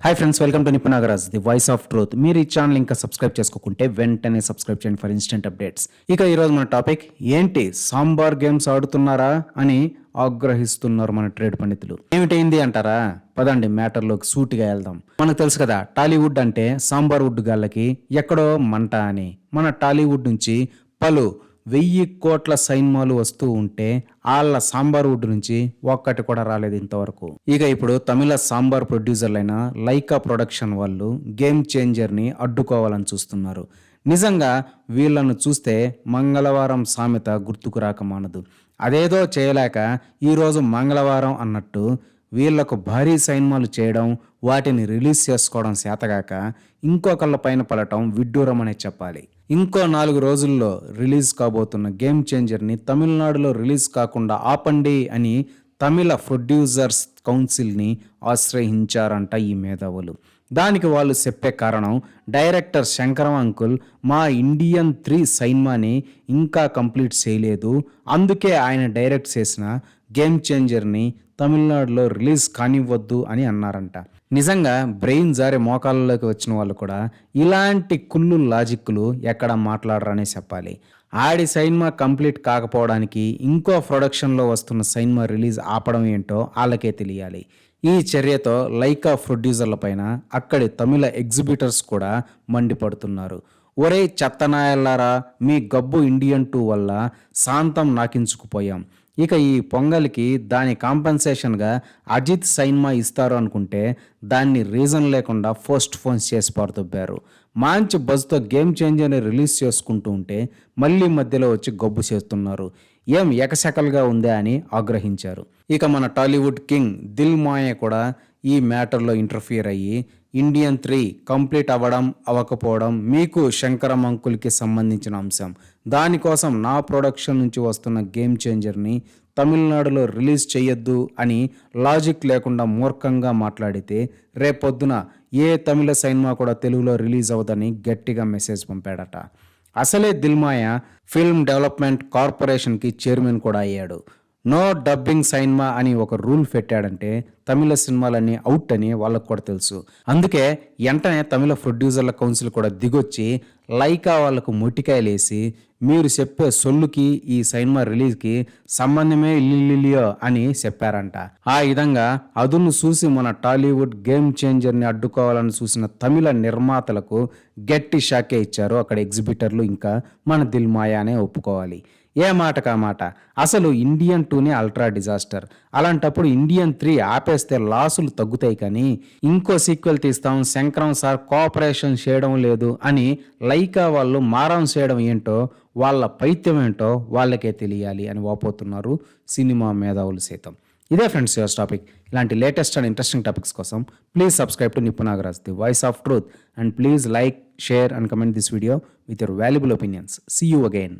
Hi friends welcome to Nipunagaraj the voice of truth మీరు ఈ channel ఇంకా subscribe చేసుకోకుంటే వెంటనే సబ్స్క్రైబ్ చేయండి ఫర్ ఇన్స్టెంట్ అప్డేట్స్ ఇక ఈరోజు మన టాపిక్ ఏంటి? సాంబార్ గేమ్స్ ఆడుతున్నారా అని ఆగ్రహిస్తున్నారు మన ట్రేడ్ పండితులు. ఏమిటైంది అంటారా? పదండి మ్యాటర్లోకి సూటిగా వెళ్దాం. మనకు తెలుసు కదా టాలీవుడ్ అంటే సాంబార్ వుడ్ గాళ్ళకి ఎక్కడో మంట అని. మన టాలీవుడ్ నుంచి పలు వెయ్యి కోట్ల సైన్మాలు వస్తూ ఉంటే వాళ్ళ సాంబార్ వుడ్ నుంచి ఒక్కటి కూడా రాలేదు ఇంతవరకు. ఇక ఇప్పుడు తమిళ సాంబార్ ప్రొడ్యూసర్లైన లైకా ప్రొడక్షన్ వాళ్ళు గేమ్ చేంజర్ని అడ్డుకోవాలని చూస్తున్నారు. నిజంగా వీళ్ళను చూస్తే మంగళవారం సామెత గుర్తుకు రాక మానదు. అదేదో చేయలేక ఈరోజు మంగళవారం అన్నట్టు వీళ్ళకు భారీ సైన్మాలు చేయడం వాటిని రిలీజ్ చేసుకోవడం చేతగాక ఇంకొకళ్ళ పైన పడటం విడ్డూరమనే చెప్పాలి. ఇంకో నాలుగు రోజుల్లో రిలీజ్ కాబోతున్న గేమ్ చేంజర్ని తమిళనాడులో రిలీజ్ కాకుండా ఆపండి అని తమిళ ప్రొడ్యూసర్స్ కౌన్సిల్ని ఆశ్రయించారంట ఈ మేధావులు. దానికి వాళ్ళు చెప్పే కారణం డైరెక్టర్ శంకరం అంకుల్ మా ఇండియన్ త్రీ సైన్మాని ఇంకా కంప్లీట్ చేయలేదు. అందుకే ఆయన డైరెక్ట్ చేసిన గేమ్ చేంజర్ని తమిళనాడులో రిలీజ్ కానివ్వద్దు అని అన్నారంట. నిజంగా బ్రెయిన్ జారే మోకాళ్ళలోకి వచ్చిన వాళ్ళు కూడా ఇలాంటి కుళ్ళు లాజిక్లు ఎక్కడ మాట్లాడరనే చెప్పాలి. ఆడి సైన్మా కంప్లీట్ కాకపోవడానికి ఇంకో ప్రొడక్షన్లో వస్తున్న సైన్మా రిలీజ్ ఆపడం ఏంటో వాళ్ళకే తెలియాలి. ఈ చర్యతో లైకా ప్రొడ్యూసర్ల పైన అక్కడి తమిళ ఎగ్జిబిటర్స్ కూడా మండిపడుతున్నారు. ఒరే చెత్తనాయల్లారా మీ గబ్బు ఇండియన్ టూ వల్ల శాంతం నాకించుకుపోయాం. ఇక ఈ పొంగల్కి దాని కాంపెన్సేషన్గా అజిత్ సైన్మా ఇస్తారు అనుకుంటే దాన్ని రీజన్ లేకుండా పోస్ట్ ఫోన్స్ చేసి పారుతొబ్బారు మంచి బజ్తో గేమ్ చేంజర్ని రిలీజ్ చేసుకుంటూ ఉంటే మళ్ళీ మధ్యలో వచ్చి గబ్బు చేస్తున్నారు. ఏం ఎకశకలుగా ఉందా అని ఆగ్రహించారు. ఇక మన టాలీవుడ్ కింగ్ దిల్ మాయే కూడా ఈ మ్యాటర్లో ఇంటర్ఫియర్ అయ్యి ఇండియన్ త్రీ కంప్లీట్ అవ్వడం అవ్వకపోవడం మీకు శంకరం అంకుల్కి సంబంధించిన అంశం. దానికోసం నా ప్రొడక్షన్ నుంచి వస్తున్న గేమ్ చేంజర్ని తమిళనాడులో రిలీజ్ చేయొద్దు అని లాజిక్ లేకుండా మూర్ఖంగా మాట్లాడితే రేపొద్దున ఏ తమిళ సినిమా కూడా తెలుగులో రిలీజ్ అవ్వదని గట్టిగా మెసేజ్ పంపాడట. అసలే దిల్మాయ ఫిల్మ్ డెవలప్మెంట్ కార్పొరేషన్కి చైర్మన్ కూడా అయ్యాడు. నో డబ్బింగ్ సైన్మా అని ఒక రూల్ పెట్టాడంటే తమిళ సినిమాలన్నీ అవుట్ అని వాళ్ళకు కూడా తెలుసు. అందుకే వెంటనే తమిళ ప్రొడ్యూసర్ల కౌన్సిల్ కూడా దిగొచ్చి లైకా వాళ్ళకు మొటికాయలేసి మీరు చెప్పే సొల్లుకి ఈ సినిమా రిలీజ్కి సంబంధమే ఇల్లిల్లియో అని చెప్పారంట. ఆ విధంగా అదును చూసి మన టాలీవుడ్ గేమ్ చేంజర్ని అడ్డుకోవాలని చూసిన తమిళ నిర్మాతలకు గట్టి షాకే ఇచ్చారు అక్కడ ఎగ్జిబిటర్లు. ఇంకా మన దిల్ మాయానే ఒప్పుకోవాలి. ఏ మాట కా మాట? అసలు ఇండియన్ టూనే అల్ట్రా డిజాస్టర్. అలాంటప్పుడు ఇండియన్ త్రీ ఆపేస్తే లాసులు తగ్గుతాయి కానీ ఇంకో సీక్వెల్ తీస్తాం శంకరం సార్ కోఆపరేషన్ చేయడం లేదు అని లైకా వాళ్ళు మారం చేయడం ఏంటో వాళ్ళ పైత్యం ఏంటో వాళ్ళకే తెలియాలి అని వాపోతున్నారు సినిమా మేధావులు సైతం. ఇదే ఫ్రెండ్స్ యువర్ టాపిక్. ఇలాంటి లేటెస్ట్ అండ్ ఇంట్రెస్టింగ్ టాపిక్స్ కోసం please subscribe to Nipunagaraj the voice of truth. And please like share and comment this video with your valuable opinions. See you again